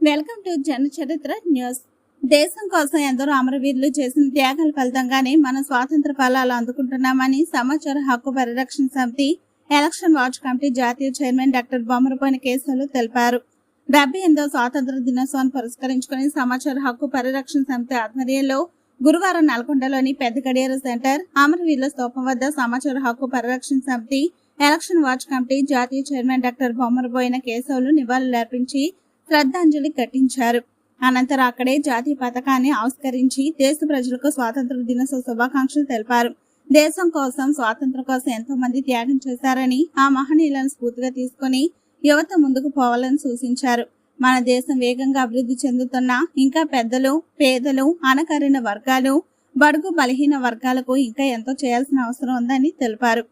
Welcome to జన చరిత్ర news. దేశం కోసం ఎందరో అమరవీరులు చేసిన త్యాగాల ఫలితంగానే మనం స్వాతంత్ర ఫలాలు అందుకుంటున్నామని సమాచార హక్కు పరిరక్షణ సమితి ఎలక్షన్ వాచ్ కమిటీ జాతీయ చైర్మన్ డాక్టర్ బొమ్మరపోయిన కేసులు తెలిపారు. డెబ్బై ఎనిమిదో స్వాతంత్ర దినోత్సవాన్ని పురస్కరించుకుని సమాచార హక్కు పరిరక్షణ సమితి ఆధ్వర్యంలో గురువారం నల్గొండలోని పెద్ద గడియార సెంటర్ అమరవీరుల స్తూపం వద్ద సమాచార హక్కు పరిరక్షణ సమితి ఎలక్షన్ వాచ్ కమిటీ జాతీయ చైర్మన్ డాక్టర్ బొమ్మరబోయిన కేశవులు నివాళులర్పించి శ్రద్ధాంజలి ఘటించారు. అనంతరం అక్కడే జాతీయ పథకాన్ని ఆవిష్కరించి దేశ ప్రజలకు స్వాతంత్ర దినోత్సవ శుభాకాంక్షలు తెలిపారు. దేశం కోసం స్వాతంత్రం కోసం ఎంతో మంది త్యాగం చేశారని ఆ మహనీయులను స్ఫూర్తిగా తీసుకుని యువత ముందుకు పోవాలని సూచించారు. మన దేశం వేగంగా అభివృద్ధి చెందుతున్న ఇంకా పెద్దలు పేదలు అనకరిన వర్గాలు బడుగు బలహీన వర్గాలకు ఇంకా ఎంతో చేయాల్సిన అవసరం ఉందని తెలిపారు.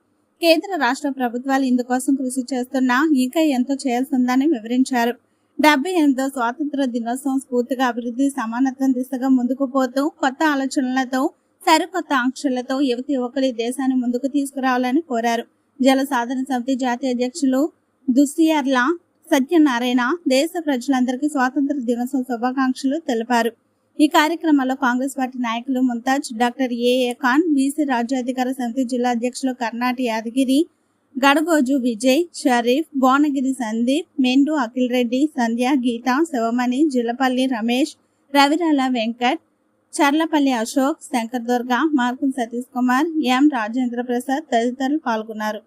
కేంద్ర రాష్ట్ర ప్రభుత్వాలు ఇందుకోసం కృషి చేస్తున్నా ఇంకా ఎంతో చేయాల్సి ఉందని వివరించారు. డెబ్బై ఎనిమిదో స్వాతంత్ర దినోత్సవం స్ఫూర్తిగా అభివృద్ధి సమానత్వం దిశగా ముందుకు పోతూ కొత్త ఆలోచనలతో సరికొత్త ఆంక్షలతో యువతి యువకులు దేశాన్ని ముందుకు తీసుకురావాలని కోరారు. జల సాధన సమితి జాతీయ అధ్యక్షులు దుస్సియర్ల సత్యనారాయణ దేశ ప్రజలందరికీ స్వాతంత్ర దినోత్సవ శుభాకాంక్షలు తెలిపారు. ఈ కార్యక్రమంలో కాంగ్రెస్ పార్టీ నాయకులు ముంతాజ్ డాక్టర్ ఏఏ ఖాన్ బీసీ రాజ్యాధికార సమితి జిల్లా అధ్యక్షులు కర్ణాటి యాదగిరి గడగోజు విజయ్ షరీఫ్ భువనగిరి సందీప్ మెండు అఖిల్ రెడ్డి సంధ్య గీత శివమణి జిల్లపల్లి రమేష్ రవిరాల వెంకట్ చర్లపల్లి అశోక్ శంకర్ దుర్గ మార్కుల్ సతీష్ కుమార్ ఎం రాజేంద్ర ప్రసాద్ తదితరులు పాల్గొన్నారు.